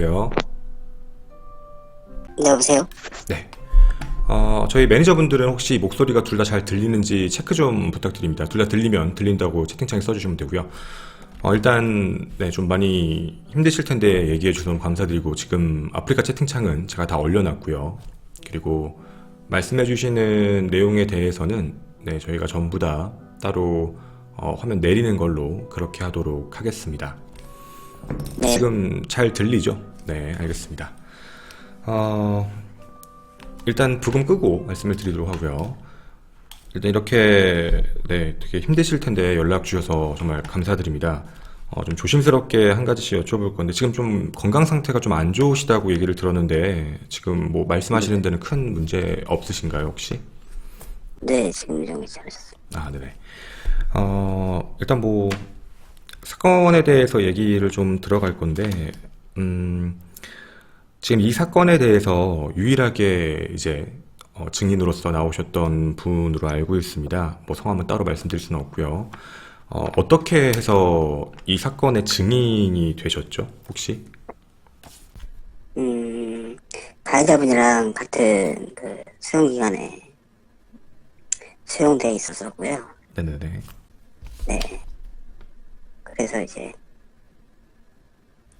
여보세요. 네, 여보세요? 네. 어, 저희 매니저분들은 혹시 목소리가 둘 다 잘 들리는지 체크 좀 부탁드립니다. 둘 다 들리면 들린다고 채팅창에 써주시면 되고요. 어, 일단 네, 좀 많이 힘드실 텐데 얘기해 주셔서 너무 감사드리고 지금 아프리카 채팅창은 제가 다 올려놨고요. 그리고 말씀해 주시는 내용에 대해서는 네, 저희가 전부 다 따로 어, 화면 내리는 걸로 그렇게 하도록 하겠습니다. 네. 지금 잘 들리죠? 네, 알겠습니다. 어, 일단 부금 끄고 말씀을 드리도록 하고요. 일단 이렇게 네, 되게 힘드실 텐데 연락 주셔서 정말 감사드립니다. 어, 좀 조심스럽게 한 가지씩 여쭤볼 건데 지금 좀 건강 상태가 좀 안 좋으시다고 얘기를 들었는데 지금 뭐 말씀하시는 데는 큰 문제 없으신가요, 혹시? 네, 지금 좀 괜찮으셨어요. 아, 네네. 어, 일단 뭐, 사건에 대해서 얘기를 좀 들어갈 건데, 음, 지금 이 사건에 대해서 유일하게 이제, 어, 증인으로서 나오셨던 분으로 알고 있습니다. 뭐 성함은 따로 말씀드릴 수는 없고요. 어, 어떻게 해서 이 사건의 증인이 되셨죠? 혹시? 음, 가해자분이랑 같은 그 수용기관에 수용돼 있었었고요. 네네네. 네. 그래서 이제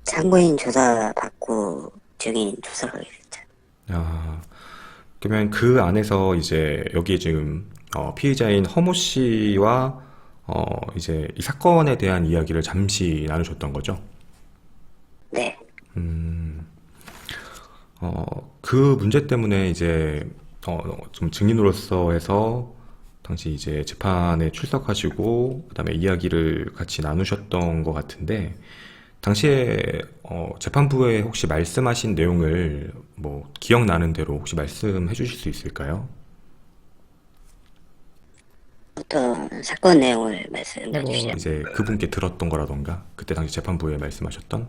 참고인 조사 받고 증인 조사를 하게 됐죠. 아, 그러면 그 안에서 이제 여기 지금 어, 피의자인 허모 씨와 어, 이제 이 사건에 대한 이야기를 잠시 나누셨던 거죠? 네. 어, 그 문제 때문에 이제 어, 좀 증인으로서 해서 당시 이제 재판에 출석하시고 그다음에 이야기를 같이 나누셨던 것 같은데 당시에 어, 재판부에 혹시 말씀하신 내용을 뭐 기억나는 대로 혹시 말씀해 주실 수 있을까요? 어떤 사건 내용을 말씀해 뭐 주시죠. 이제 그분께 들었던 거라던가 그때 당시 재판부에 말씀하셨던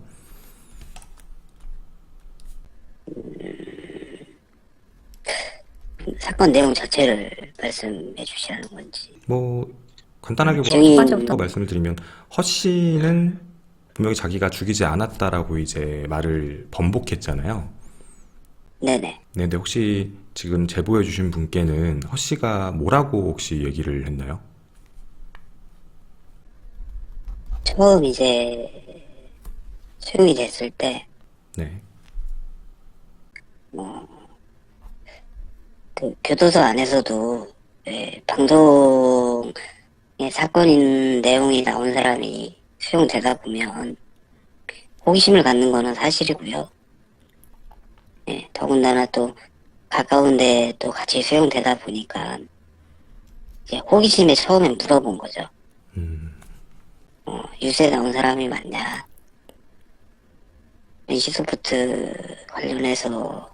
사건 내용 자체를 말씀해 주시라는 건지. 뭐 간단하게 증인- 뭐 말씀을 드리면 허 씨는 분명히 자기가 죽이지 않았다라고 이제 말을 번복했잖아요. 네네. 네, 근데 혹시 지금 제보해 주신 분께는 허 씨가 뭐라고 혹시 얘기를 했나요? 처음 이제 수용이 됐을 때 네. 그 교도소 안에서도 예, 방송에 사건인 내용이 나온 사람이 수용되다 보면 호기심을 갖는 거는 사실이고요. 예, 더군다나 또 가까운데 또 같이 수용되다 보니까 이제 호기심에 처음에 물어본 거죠. 어, 유세 나온 사람이 맞냐? NC소프트 관련해서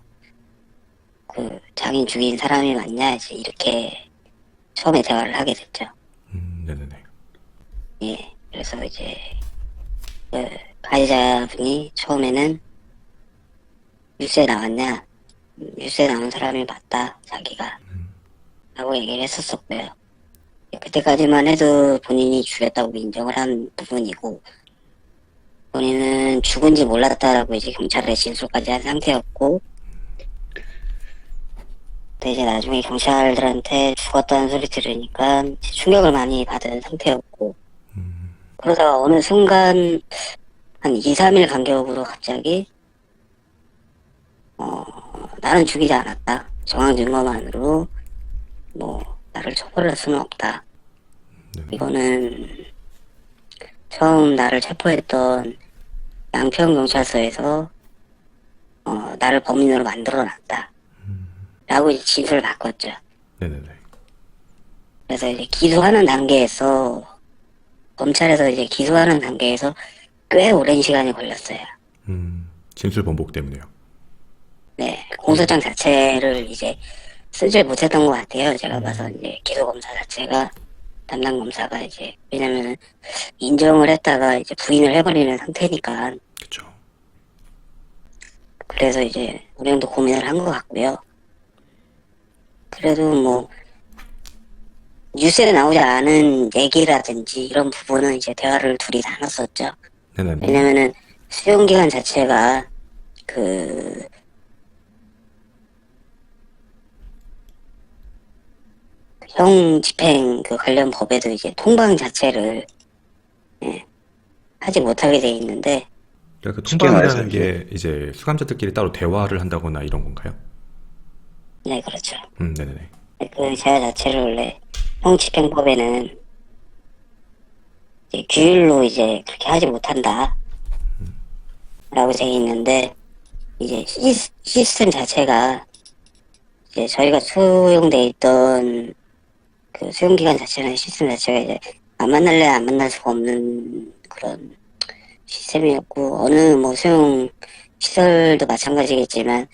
그 장인 죽인 사람이 맞냐 이제 이렇게 처음에 대화를 하게 됐죠. 음, 네네네. 예, 그래서 이제 그 가해자분이 처음에는 뉴스에 나왔냐, 음, 뉴스에 나온 사람이 맞다 자기가 라고 얘기를 했었었고요. 그때까지만 해도 본인이 죽였다고 인정을 한 부분이고 본인은 죽은지 몰랐다라고 이제 경찰에 진술까지 한 상태였고 근데 이제 나중에 경찰들한테 죽었다는 소리 들으니까 충격을 많이 받은 상태였고. 그러다가 어느 순간 한 2, 3일 간격으로 갑자기 어 나는 죽이지 않았다. 정황 증거만으로 뭐 나를 처벌할 수는 없다. 네. 이거는 처음 나를 체포했던 양평 경찰서에서 어 나를 범인으로 만들어놨다 라고 이제 진술을 바꿨죠 네네네. 그래서 이제 기소하는 단계에서 검찰에서 이제 기소하는 단계에서 꽤 오랜 시간이 걸렸어요. 음, 진술 번복 때문에요. 네, 공소장 자체를 이제 쓰질 못했던 것 같아요. 제가 봐서 이제 기소 검사 자체가 담당 검사가 이제 왜냐면은 인정을 했다가 이제 부인을 해버리는 상태니까 그쵸. 그래서 이제 우리도 고민을 한 것 같고요. 그래도 뭐 뉴스에 나오지 않은 얘기라든지 이런 부분은 이제 대화를 둘이 나눴었죠. 네네네. 왜냐면은 수용 기간 자체가 그 형 집행 그 관련 법에도 이제 통방 자체를 예, 하지 못하게 돼 있는데 그러니까 그 쉽게 통방이라는 말해서 게 이제 수감자들끼리 따로 대화를 한다거나 이런 건가요? 네 그렇죠. 음, 네네네. 그 제화 자체를 원래 형 집행법에는 이제 규율로 이제 그렇게 하지 못한다 라고 되어 있는데 이제 시, 시스템 자체가 이제 저희가 수용돼 있던 그 수용기간 자체는 시스템 자체가 이제 안 만날래 안 만날 수가 없는 그런 시스템이었고 어느 뭐 수용 시설도 마찬가지겠지만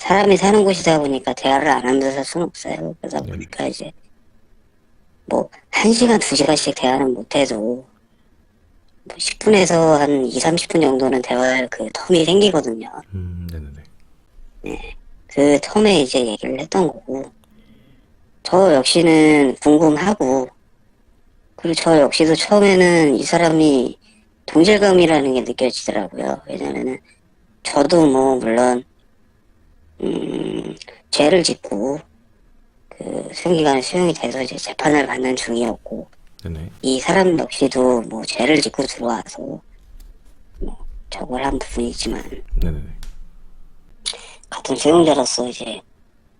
사람이 사는 곳이다 보니까 대화를 안 하면서 살 수는 없어요. 그러다 보니까 이제 뭐 한 시간 두 시간씩 대화는 못해도 뭐 10분에서 한 2, 30분 정도는 대화할 그 텀이 생기거든요. 음, 네네네. 그 텀에 이제 얘기를 했던 거고 저 역시는 궁금하고 그리고 저 역시도 처음에는 이 사람이 동질감이라는 게 느껴지더라고요. 왜냐면은 저도 뭐 물론 음 죄를 짓고 그 수용기간에 수용이 돼서 이제 재판을 받는 중이었고 네네. 이 사람 역시도 뭐 죄를 짓고 들어와서 뭐 저걸 한 부분이지만 네네네. 같은 수용자로서 이제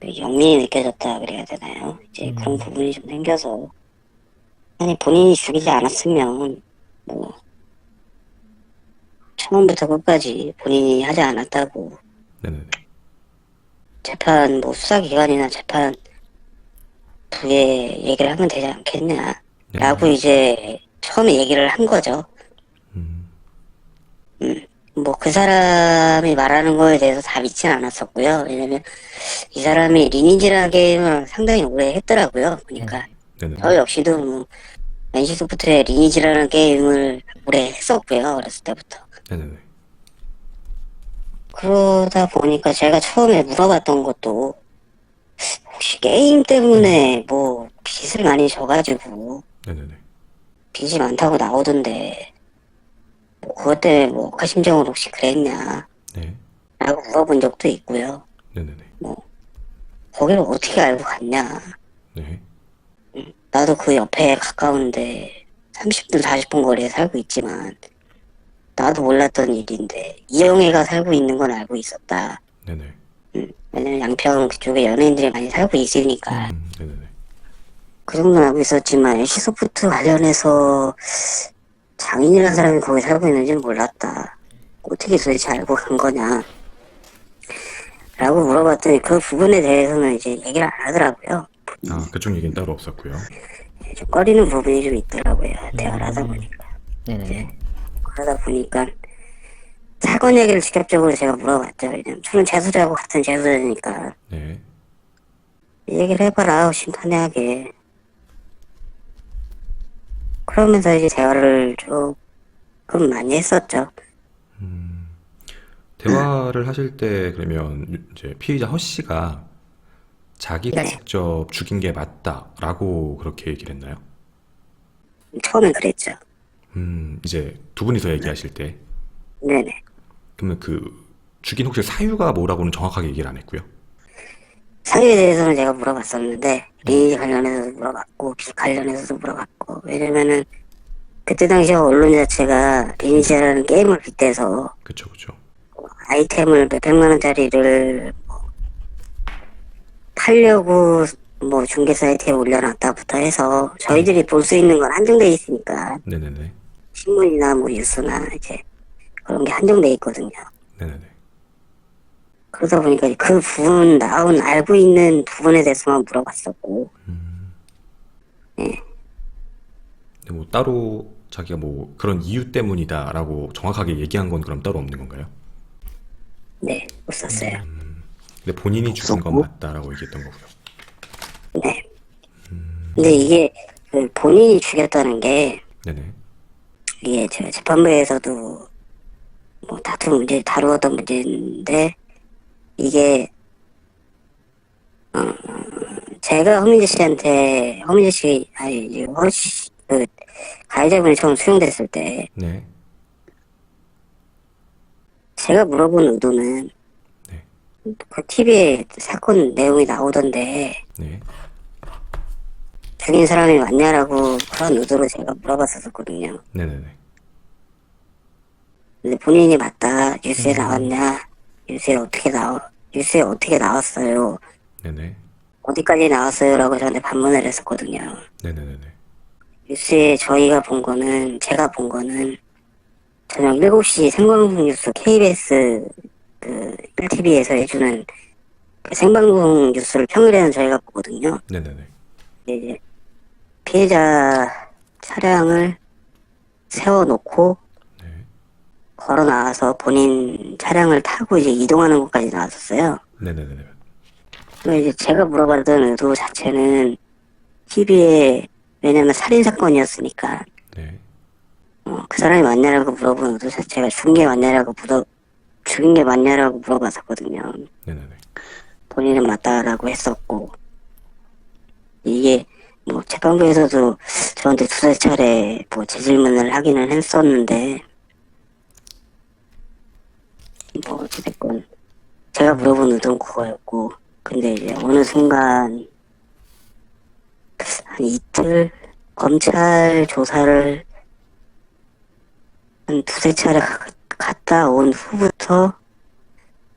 그 영민이 느껴졌다 그래야 되나요? 이제 그런 부분이 좀 생겨서 아니 본인이 죽이지 않았으면 뭐 처음부터 끝까지 본인이 하지 않았다고 네네네. 재판 뭐 수사기관이나 재판 부에 얘기를 하면 되지 않겠냐 라고 이제 처음에 얘기를 한 거죠. 음, 뭐그 사람이 말하는 거에 대해서 다 믿진 않았었고요. 왜냐면 이 사람이 리니지라는 게임을 상당히 오래 했더라고요. 그러니까 네네네. 저 역시도 뭐 NC 소프트의 리니지라는 게임을 오래 했었고요. 어렸을 때부터. 네네네. 그러다 보니까 제가 처음에 물어봤던 것도 혹시 게임 때문에 뭐 빚을 많이 져가지고 네네네. 빚이 많다고 나오던데 뭐 그것 때문에 뭐 억하심정으로 혹시 그랬냐 네. 라고 물어본 적도 있고요. 네네네. 거기를 어떻게 알고 갔냐. 네. 나도 그 옆에 가까운데 30분, 40분 거리에 살고 있지만 나도 몰랐던 일인데 이영애가 살고 있는 건 알고 있었다. 네네. 음, 왜냐면 양평 그쪽에 연예인들이 많이 살고 있으니까 음, 네네네. 그 정도는 알고 있었지만 NC소프트 관련해서 장인이라는 사람이 거기 살고 있는지는 몰랐다. 어떻게 도대체 알고 간 거냐. 라고 물어봤더니 그 부분에 대해서는 이제 얘기를 안 하더라고요. 아, 그쪽 얘기는 따로 없었고요. 좀 꺼리는 부분이 좀 있더라고요. 대화를 하다 보니까. 네네. 그러다 보니까 사건 얘기를 직접적으로 제가 물어봤죠. 왜냐면 저는 재수자하고 같은 재수자니까 네. 얘기를 해봐라 심판하게 그러면서 이제 대화를 조금 많이 했었죠. 대화를 하실 때 그러면 이제 피의자 허 씨가 자기가 네. 직접 죽인 게 맞다라고 그렇게 얘기를 했나요? 처음엔 그랬죠. 음, 이제 두 분이서 얘기하실 때 네네. 그러면 그 죽인 혹시 사유가 뭐라고는 정확하게 얘기를 안 했고요. 사유에 대해서는 제가 물어봤었는데 리니지 관련해서도 물어봤고 빚 관련해서도 물어봤고 왜냐면은 그때 당시에 언론 자체가 리니지라는 게임을 빗대서 그쵸, 그쵸. 아이템을 몇백만 원짜리를 뭐 팔려고 뭐 중개 사이트에 올려놨다부터 해서 저희들이 볼 수 있는 건 한정돼 있으니까 네네네. 신문이나 뭐 뉴스나 이제 그런 게 한정돼 있거든요. 네네네. 그러다 보니까 그 부분 나온 알고 있는 부분에 대해서만 물어봤었고 근데 뭐 따로 자기가 뭐 그런 이유 때문이다라고 정확하게 얘기한 건 그럼 따로 없는 건가요? 네 없었어요. 근데 본인이 죽인 건 없었고? 맞다라고 얘기했던 거고요. 네. 근데 이게 그 본인이 죽였다는 게 네네. 이게 제가 재판부에서도 뭐 다툼 문제 다루었던 문제인데 이게 어 제가 허민재 씨한테 허민재 씨 아니 허씨 그 가해자분이 처음 수용됐을 때 네. 제가 물어본 의도는 네. 그 TV에 사건 내용이 나오던데 네. 죽인 사람이 맞냐라고 그런 의도로 제가 물어봤었거든요. 네네네. 근데 본인이 맞다 뉴스에 나왔냐 뉴스에 어떻게 나와 뉴스에 어떻게 나왔어요 네네. 어디까지 나왔어요라고 저한테 반문을 했었거든요. 네네네네. 뉴스에 저희가 본 거는 제가 본 거는 저녁 7시 생방송 뉴스 KBS 그 1TV에서 해주는 그 생방송 뉴스를 평일에는 저희가 보거든요. 네네네. 근데 이제 피해자 차량을 세워놓고 네. 걸어 나와서 본인 차량을 타고 이제 이동하는 곳까지 나왔었어요. 네네네네. 그래서 이제 제가 물어봤던 의도 자체는 TV에 왜냐면 살인 사건이었으니까 네. 어, 그 사람이 맞냐라고 물어본 의도 자체가 죽은 게 맞냐라고 물어 죽인 게 맞냐라고 물어봤었거든요. 네네네. 본인은 맞다라고 했었고 이게 뭐 재판부에서도 저한테 두세 차례 뭐 재질문을 하기는 했었는데 뭐 어찌됐건 제가 물어본 의도는 그거였고 근데 이제 어느 순간 한 이틀 검찰 조사를 한 두세 차례 가- 갔다 온 후부터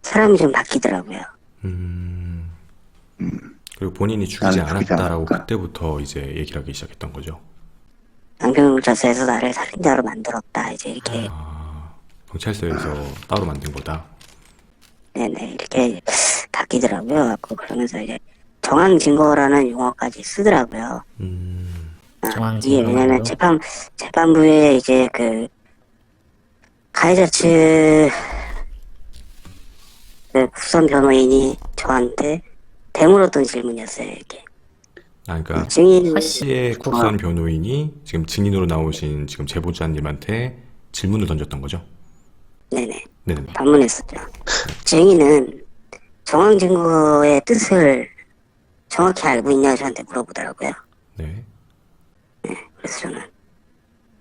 사람이 좀 바뀌더라고요. 음. 그리고 본인이 죽이지 않았다라고 않았다. 그때부터 이제 얘기를 하기 시작했던 거죠. 안경경찰서에서 나를 살인자로 만들었다. 이제 이렇게 아, 경찰서에서 따로 만든 거다. 네네 이렇게 바뀌더라고요. 그 그러면서 이제 정황 증거라는 용어까지 쓰더라고요. 음. 정황 이게 왜냐면 증거라고요? 재판 재판부에 이제 그 가해자 측 그 국선 변호인이 저한테 대물었던 질문이었어요. 이렇게 아, 그러니까 증인 하 씨의 국선 변호인이 지금 증인으로 나오신 지금 제보자님한테 질문을 던졌던 거죠. 네네 네네. 반문했었죠. 증인은 정황 증거의 뜻을 정확히 알고 있냐 저한테 물어보더라고요. 네. 그래서 저는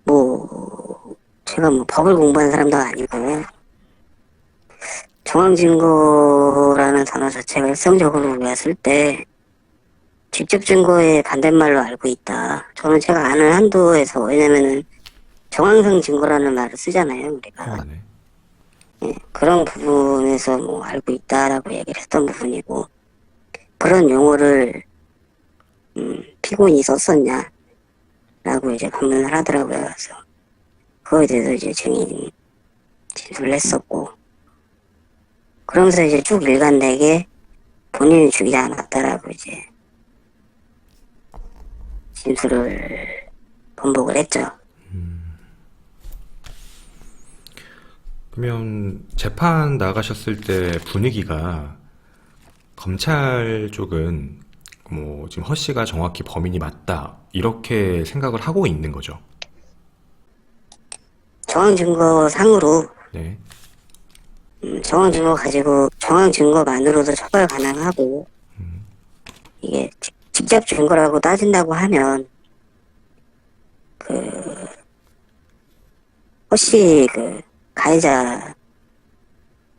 뭐 제가 뭐 법을 공부한 사람도 아니고 정황 증거라는 단어 자체가 일상적으로 외웠을 때 직접 증거의 반대말로 알고 있다. 저는 제가 아는 한도에서 왜냐면은 정황상 증거라는 말을 쓰잖아요 우리가 네. 예, 그런 부분에서 뭐 알고 있다라고 얘기를 했던 부분이고 그런 용어를 음, 피고인이 썼었냐 라고 이제 반문을 하더라고요 그래서 그거에 대해서 이제 증인 진술을 했었고 그러면서 이제 쭉 일관되게 본인이 죽이지 않았다라고 이제 진술을 번복을 했죠 그러면 재판 나가셨을 때 분위기가 검찰 쪽은 뭐 지금 허 씨가 정확히 범인이 맞다 이렇게 생각을 하고 있는 거죠. 정황 증거 상으로 네. 음, 정황 증거 가지고 정황 증거만으로도 처벌 가능하고 이게 직- 직접 증거라고 따진다고 하면 그 혹시 그 가해자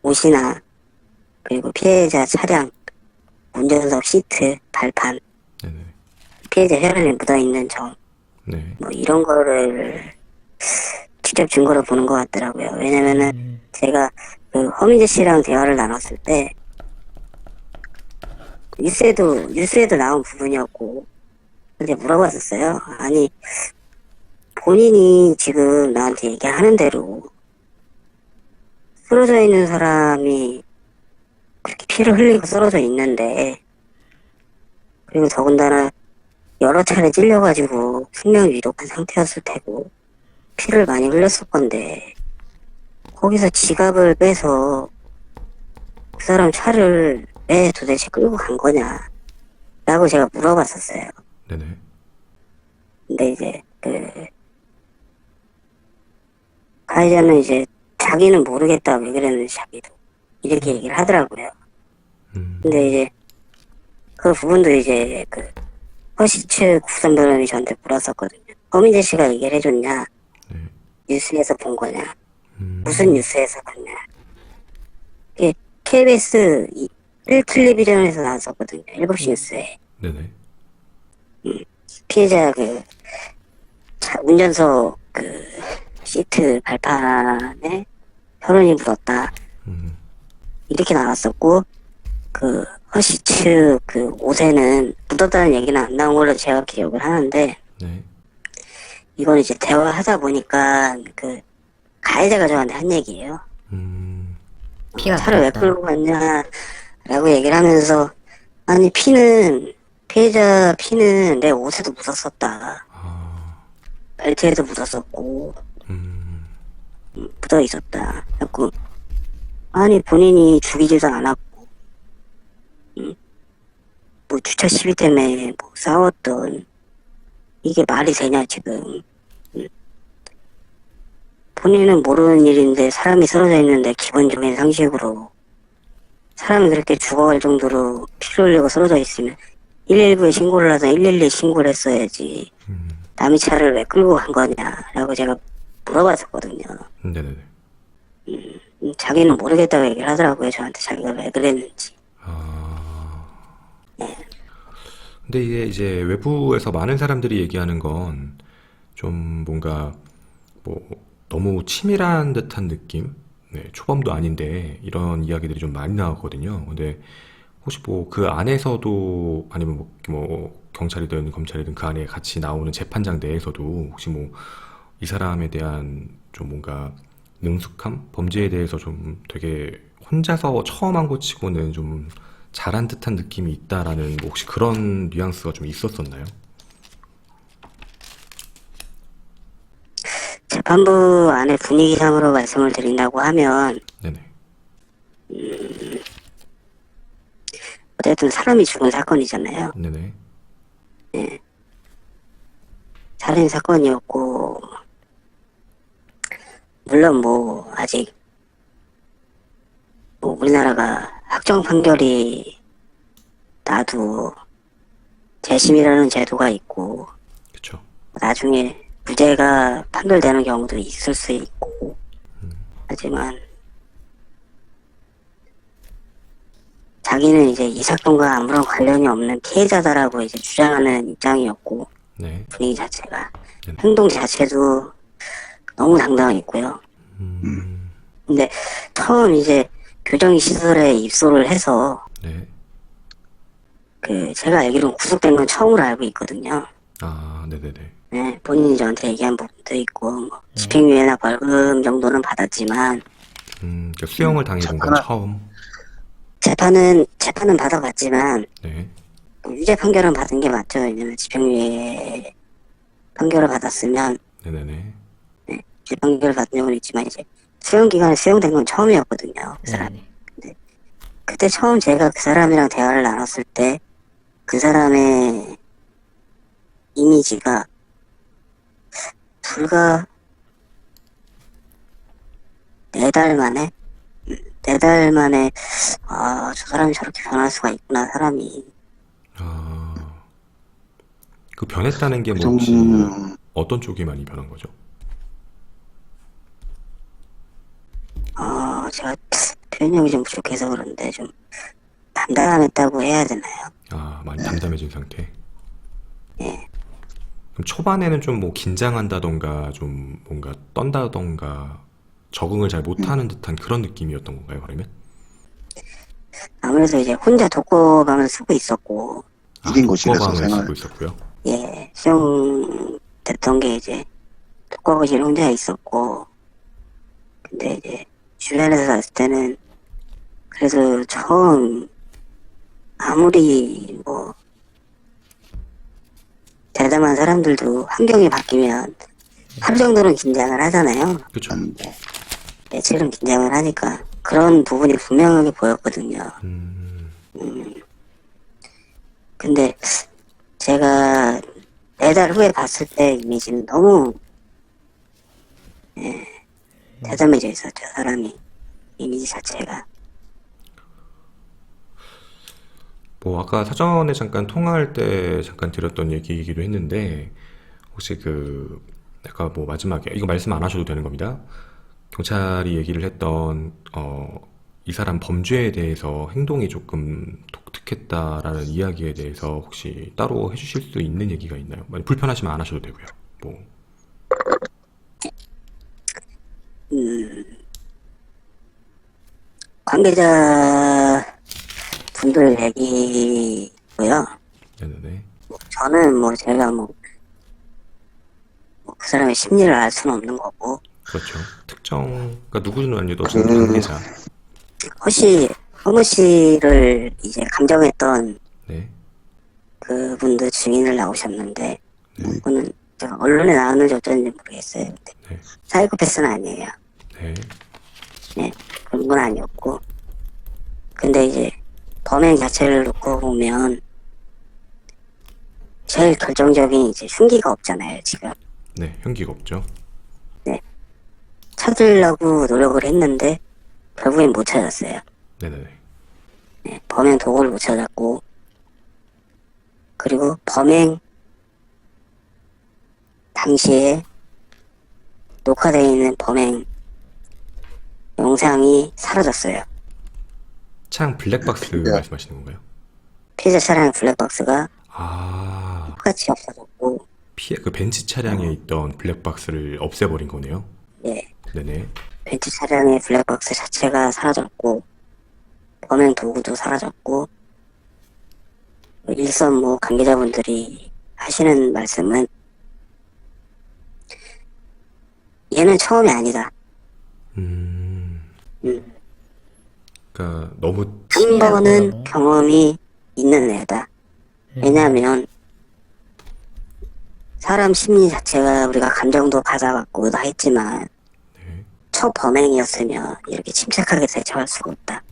옷이나 그리고 피해자 차량 운전석 시트 발판 네네. 피해자 혈흔에 묻어 있는 점 네. 뭐 이런 거를 직접 증거로 보는 것 같더라고요. 왜냐면은 음, 제가 그 허민재 씨랑 대화를 나눴을 때 뉴스에도 뉴스에도 나온 부분이었고 근데 물어봤었어요. 아니 본인이 지금 나한테 얘기하는 대로 쓰러져 있는 사람이 그렇게 피를 흘리고 쓰러져 있는데 그리고 더군다나 여러 차례 찔려가지고 생명 위독한 상태였을 테고 피를 많이 흘렸을 건데 거기서 지갑을 빼서 그 사람 차를 왜 도대체 끌고 간 거냐 라고 제가 물어봤었어요. 네네. 근데 이제 그 가해자는 이제 자기는 모르겠다 왜 그랬는지 자기도 이렇게 얘기를 하더라고요. 음. 근데 이제 그 부분도 이제 그 허시 측 국선 변호인이 저한테 물었었거든요. 허민재 씨가 얘기를 해줬냐? 네. 뉴스에서 본 거냐? 음. 무슨 뉴스에서 봤냐? KBS 1 텔레비전에서 나왔었거든요. 7시 뉴스에. 네네. 피해자 그, 차, 운전석 그, 시트 발판에 혈흔이 묻었다. 음, 이렇게 나왔었고, 그, 허씨 측그 옷에는 묻었다는 얘기는 안 나온 걸로 제가 기억을 하는데, 네. 이건 이제 대화하다 보니까 그, 가해자가 저한테 한 얘기예요. 음, 피가 차를 왜. 끌고 갔냐라고 얘기를 하면서 아니 피는 피해자 피는 내 옷에도 묻었었다 아, 벨트에도 묻었었고 음, 묻어 있었다 자꾸 아니 본인이 죽이지도 않았고 음, 뭐 주차 시비 때문에 뭐 싸웠던 이게 말이 되냐 지금 음. 본인은 모르는 일인데 사람이 쓰러져 있는데 기본적인 상식으로 사람이 그렇게 죽어갈 정도로 피를 흘리고 쓰러져 있으면 119에 신고를 하든 112에 신고를 했어야지 음, 남의 차를 왜 끌고 간 거냐라고 제가 물어봤었거든요. 네네네. 음, 자기는 모르겠다고 얘기를 하더라고요. 저한테 자기가 왜 그랬는지. 아. 근데 이게 이제 외부에서 많은 사람들이 얘기하는 건 좀 뭔가 뭐 너무 치밀한 듯한 느낌? 네, 초범도 아닌데 이런 이야기들이 좀 많이 나오거든요. 근데 혹시 뭐 그 안에서도 아니면 뭐, 뭐 경찰이든 검찰이든 그 안에 같이 나오는 재판장 내에서도 혹시 뭐 이 사람에 대한 좀 뭔가 능숙함? 범죄에 대해서 좀 되게 혼자서 처음 한것 치고는 좀 잘한 듯한 느낌이 있다라는 뭐 혹시 그런 뉘앙스가 좀 있었었나요? 재판부 안의 분위기상으로 말씀을 드린다고 하면 네네. 어쨌든 사람이 죽은 사건이잖아요. 네네. 살인 사건이었고 물론 뭐 아직 뭐 우리나라가 확정 판결이 나도 재심이라는 제도가 있고 그쵸. 나중에 무죄가 판결되는 경우도 있을 수 있고 하지만 자기는 이제 이 사건과 아무런 관련이 없는 피해자다라고 이제 주장하는 입장이었고 네. 분위기 자체가 네네. 행동 자체도 너무 당당했고요. 음, 근데 처음 이제 교정 시설에 입소를 해서 네. 그 제가 알기로는 구속된 건 처음으로 알고 있거든요. 아, 네네네. 네, 본인이 저한테 얘기한 부분도 있고 뭐 집행유예나 벌금 정도는 받았지만 음, 그러니까 수형을 당해본 건 처음. 재판은 재판은 받아봤지만 네. 뭐 유죄 판결은 받은 게 맞죠. 왜냐면 집행유예 판결을 받았으면 네네네. 유죄 판결을 받은 적은 있지만 이제 수용 기간에 수용된 건 처음이었거든요. 그 사람이. 네네. 그때 처음 제가 그 사람이랑 대화를 나눴을 때 그 사람의 이미지가 불과 네 달 만에 네 달 만에 아 저 사람이 저렇게 변할 수가 있구나 사람이 아, 그 변했다는 게뭐 좀, 혹시 어떤 쪽이 많이 변한 거죠? 어 제가 표현력이 좀 부족해서 그런데 좀 담담했다고 해야 되나요? 아, 많이 담담해진 상태. 예. 그럼 초반에는 좀 뭐 긴장한다던가 좀 뭔가 떤다던가 적응을 잘 못하는 듯한 그런 느낌이었던 건가요, 그러면? 아무래도 이제 혼자 독거방을 쓰고 있었고 아, 일인 거실에서 독거방을 생활. 쓰고 있었고요. 예, 수용 됐던 게 이제 독거거실 혼자 있었고, 근데 이제 주변에서 봤을 때는 그래서 처음 아무리 뭐 대담한 사람들도 환경이 바뀌면 하루 정도는 긴장을 하잖아요. 그쵸? 안 돼. 며칠은 긴장을 하니까 그런 부분이 분명하게 보였거든요. 음, 근데 제가 네달 후에 봤을 때 이미지는 너무 예, 대담해져 있었죠 사람이 이미지 자체가 뭐 아까 사전에 잠깐 통화할 때 잠깐 드렸던 얘기이기도 했는데 혹시 그 아까 뭐 마지막에 이거 말씀 안 하셔도 되는 겁니다. 경찰이 얘기를 했던 어 이 사람 범죄에 대해서 행동이 조금 독특했다라는 이야기에 대해서 혹시 따로 해주실 수 있는 얘기가 있나요? 만약 불편하시면 안 하셔도 되고요. 뭐, 관계자 분들 얘기고요. 네네네. 저는 뭐 제가 뭐, 뭐그 사람의 심리를 알 수는 없는 거고 그렇죠. 특정, 그러니까 누구는 아니어도 어쨌든 관계자. 허씨 허무 씨를 이제 감정했던 네. 그분도 증인을 나오셨는데 그거는 제가 언론에 나왔는지 어쩐지 모르겠어요. 근데 네. 사이코패스는 아니에요. 네. 네, 그런 건 아니었고. 근데 이제 범행 자체를 놓고 보면 제일 결정적인 이제 흉기가 없잖아요, 지금. 네. 흉기가 없죠. 찾으려고 노력을 했는데 결국엔 못 찾았어요. 네네네. 네, 범행 도구를 못 찾았고 그리고 범행 당시에 녹화되어 있는 범행 영상이 사라졌어요. 차량 블랙박스 네. 말씀하시는 건가요? 피해자 차량의 블랙박스가 아, 똑같이 없어졌고 피해, 그 벤츠 차량에 있던 블랙박스를 없애버린 거네요. 예, 네네. 벤츠 차량의 블랙박스 자체가 사라졌고 범행 도구도 사라졌고 일선 뭐 관계자분들이 하시는 말씀은 얘는 처음이 아니다. 음, 음. 그러니까 너무 한 번은 신기하고요. 경험이 있는 애다. 왜냐하면 사람 심리 자체가 우리가 감정도 가져갖고 다 했지만 네. 첫 범행이었으면 이렇게 침착하게 대처할 수가 없다.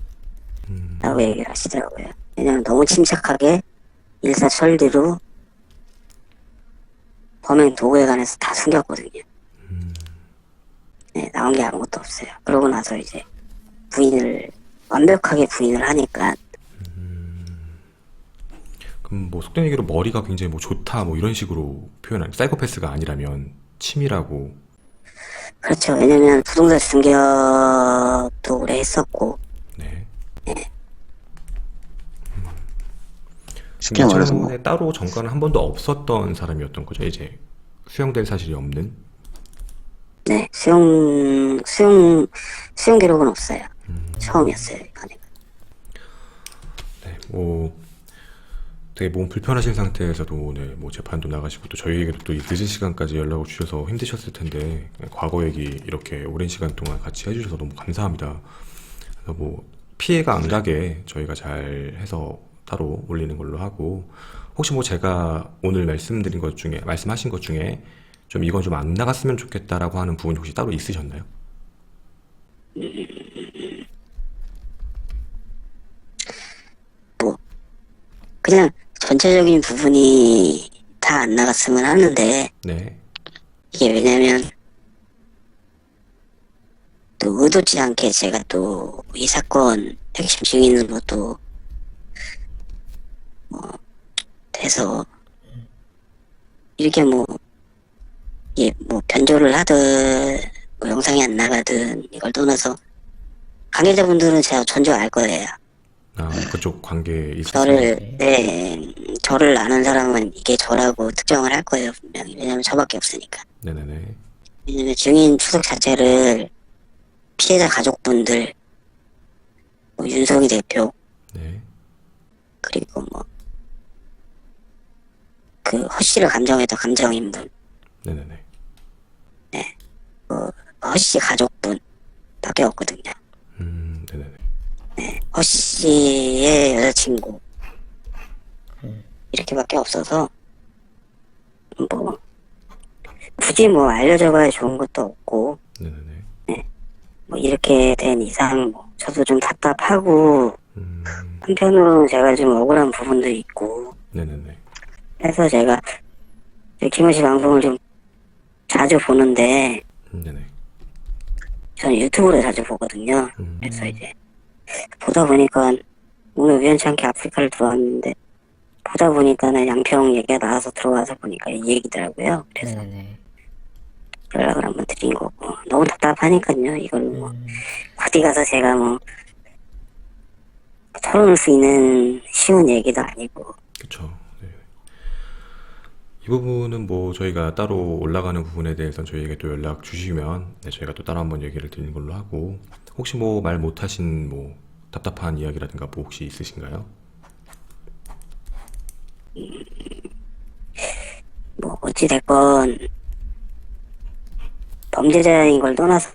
음, 라고 얘기를 하시더라고요. 왜냐면 너무 침착하게 일사천리로 범행 도구에 관해서 다 숨겼거든요. 네, 나온 게 아무것도 없어요. 그러고 나서 이제 부인을 완벽하게 부인을 하니까 그럼 뭐 속된 얘기로 머리가 굉장히 뭐 좋다 뭐 이런 식으로 표현한 사이코패스가 아니라면 치밀하고 그렇죠. 왜냐면 부동산 승격도 오래 했었고 네. 쉽게 말해서 뭐 경찰에 따로 정관은 한 번도 없었던 사람이었던 거죠. 이제 수용될 사실이 없는. 네 수용 수용 수용 기록은 없어요. 처음이었어요 이번에. 네, 뭐 되게 몸 불편하신 상태에서도 네, 뭐 재판도 나가시고 또 저희에게도 또 이 늦은 시간까지 연락을 주셔서 힘드셨을 텐데 네, 과거 얘기 이렇게 오랜 시간 동안 같이 해주셔서 너무 감사합니다. 그래서 뭐 피해가 안 가게 저희가 잘 해서 따로 올리는 걸로 하고 혹시 뭐 제가 오늘 말씀드린 것 중에 말씀하신 것 중에 좀 이건 좀 안 나갔으면 좋겠다라고 하는 부분이 혹시 따로 있으셨나요? 그냥 전체적인 부분이 다 안 나갔으면 하는데 네, 이게 왜냐면 또 의도치 않게 제가 또 이 사건 핵심 증인으로 또 뭐 돼서 이렇게 뭐 이게 뭐 변조를 하든 뭐 영상이 안 나가든 이걸 떠나서 관계자분들은 제가 전혀 알 거예요. 아 그쪽 관계에 있어서 저를 네 저를 아는 사람은 이게 저라고 특정을 할 거예요 분명히 왜냐면 저밖에 없으니까. 네네네. 왜냐면 증인 추석 자체를 피해자 가족분들, 뭐 윤석이 대표, 네. 그리고 뭐, 그 허씨를 감정했던 감정인분, 네네네. 허씨 가족분 밖에 없거든요. 음, 네네네. 허씨의 여자친구, 이렇게밖에 없어서, 뭐, 굳이 뭐 알려져봐야 좋은 것도 없고, 네네 네. 뭐 이렇게 된 이상, 뭐 저도 좀 답답하고, 음, 한편으로는 제가 좀 억울한 부분도 있고 네네네. 해서 제가 김호 씨 방송을 좀 자주 보는데 음, 네네. 저는 유튜브로 자주 보거든요. 음, 그래서 이제 보다 보니까 오늘 우연치 않게 아프리카를 들어왔는데 보다 보니까는 양평 얘기가 나와서 들어와서 보니까 이 얘기더라고요. 그래서 네네네. 연락을 한번 드린 거고 너무 답답하니까요. 이걸 뭐 어디 가서 제가 뭐 털어놓을 수 있는 쉬운 얘기도 아니고 그쵸. 네. 이 부분은 뭐 저희가 따로 올라가는 부분에 대해서는 저희에게 또 연락 주시면 네, 저희가 또 따로 한번 얘기를 드리는 걸로 하고 혹시 뭐 말 못하신 뭐 답답한 이야기라든가 뭐 혹시 있으신가요? 뭐 어찌 됐건 범죄자인 걸 떠나서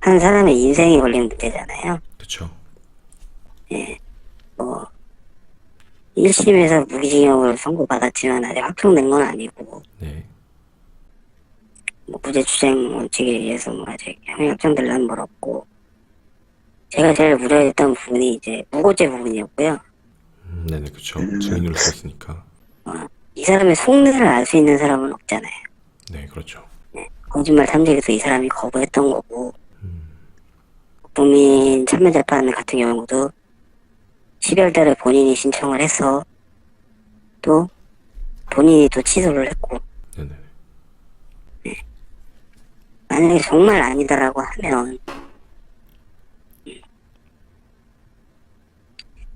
한 사람의 인생이 걸린 문제잖아요. 그쵸. 뭐 1심에서 무기징역을 선고받았지만 아직 확정된 건 아니고 네. 뭐 무죄 추정 원칙에 의해서 뭐 아직 형이 확정될 난 멀었고 제가 제일 우려했던 부분이 이제 무고죄 부분이었고요. 음, 네네, 그쵸. 증인으로 썼으니까. 이 사람의 속내를 알 수 있는 사람은 없잖아요. 네, 그렇죠. 거짓말 탐지기도 이 사람이 거부했던 거고 국민 참여 재판 같은 경우도 12월 달에 본인이 신청을 해서 또 본인이 또 취소를 했고 네네. 만약에 정말 아니다라고 하면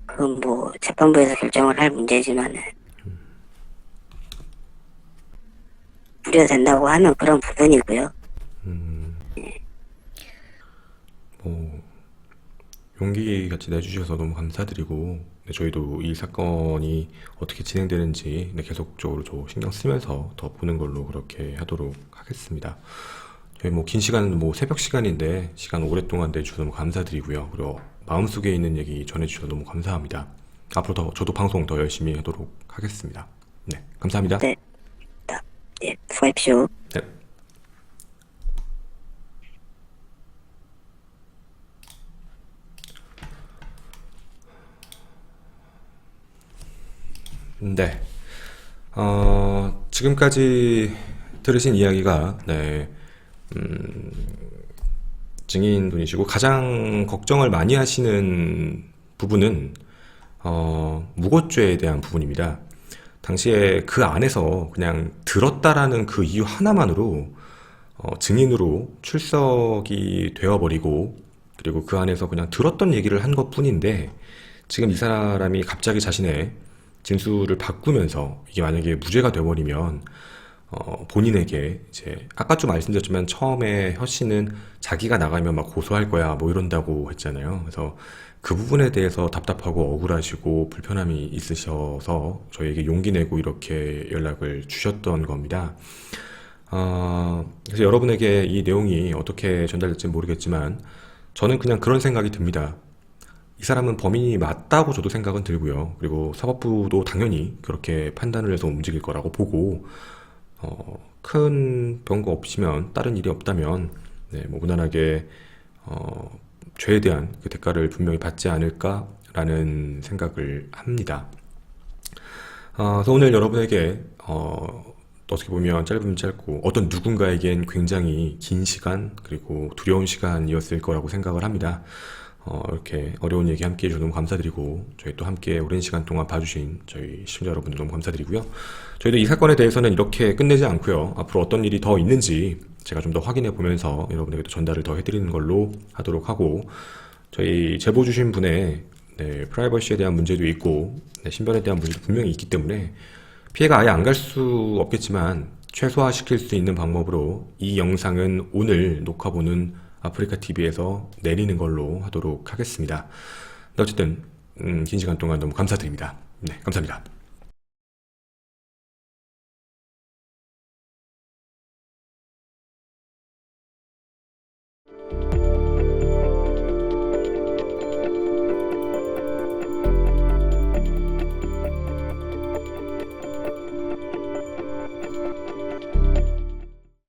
그건 뭐 재판부에서 결정을 할 문제지만은 우려된다고 하면 그런 부분이고요. 뭐 용기 같이 내주셔서 너무 감사드리고 네, 저희도 이 사건이 어떻게 진행되는지 네, 계속적으로 좀 신경 쓰면서 더 보는 걸로 그렇게 하도록 하겠습니다. 저희 뭐긴 시간은 뭐 새벽 시간인데 시간 오랫동안 내주셔서 너무 감사드리고요. 그리고 마음속에 있는 얘기 전해주셔서 너무 감사합니다. 앞으로 더 저도 방송 더 열심히 하도록 하겠습니다. 네, 감사합니다. 네. 예, 수고하십시오. 네. 네. 어, 지금까지 들으신 이야기가, 네, 음, 증인분이시고 가장 걱정을 많이 하시는 부분은, 어, 무고죄에 대한 부분입니다. 당시에 그 안에서 그냥 들었다라는 그 이유 하나만으로 어, 증인으로 출석이 되어버리고 그리고 그 안에서 그냥 들었던 얘기를 한 것 뿐인데 지금 이 사람이 갑자기 자신의 진술을 바꾸면서 이게 만약에 무죄가 돼버리면 어, 본인에게 이제 아까 좀 말씀드렸지만 처음에 혀 씨는 자기가 나가면 막 고소할 거야 뭐 이런다고 했잖아요. 그래서 그 부분에 대해서 답답하고 억울하시고 불편함이 있으셔서 저희에게 용기 내고 이렇게 연락을 주셨던 겁니다. 어, 그래서 여러분에게 이 내용이 어떻게 전달될지 모르겠지만 저는 그냥 그런 생각이 듭니다. 이 사람은 범인이 맞다고 저도 생각은 들고요. 그리고 사법부도 당연히 그렇게 판단을 해서 움직일 거라고 보고 어, 큰 병거 없이면 다른 일이 없다면 네, 뭐 무난하게 어, 죄에 대한 그 대가를 분명히 받지 않을까라는 생각을 합니다. 어, 그래서 오늘 여러분에게 어, 어떻게 보면 짧으면 짧고 어떤 누군가에겐 굉장히 긴 시간 그리고 두려운 시간이었을 거라고 생각을 합니다. 어, 이렇게 어려운 얘기 함께 해주셔서 너무 감사드리고 저희 또 함께 오랜 시간 동안 봐주신 저희 시청자 여러분들 너무 감사드리고요. 저희도 이 사건에 대해서는 이렇게 끝내지 않고요. 앞으로 어떤 일이 더 있는지 제가 좀 더 확인해 보면서 여러분에게도 전달을 더 해드리는 걸로 하도록 하고 저희 제보 주신 분의 네, 프라이버시에 대한 문제도 있고 네, 신변에 대한 문제도 분명히 있기 때문에 피해가 아예 안 갈 수 없겠지만 최소화시킬 수 있는 방법으로 이 영상은 오늘 녹화보는 아프리카 TV에서 내리는 걸로 하도록 하겠습니다. 네, 어쨌든 음, 긴 시간 동안 너무 감사드립니다. 네, 감사합니다.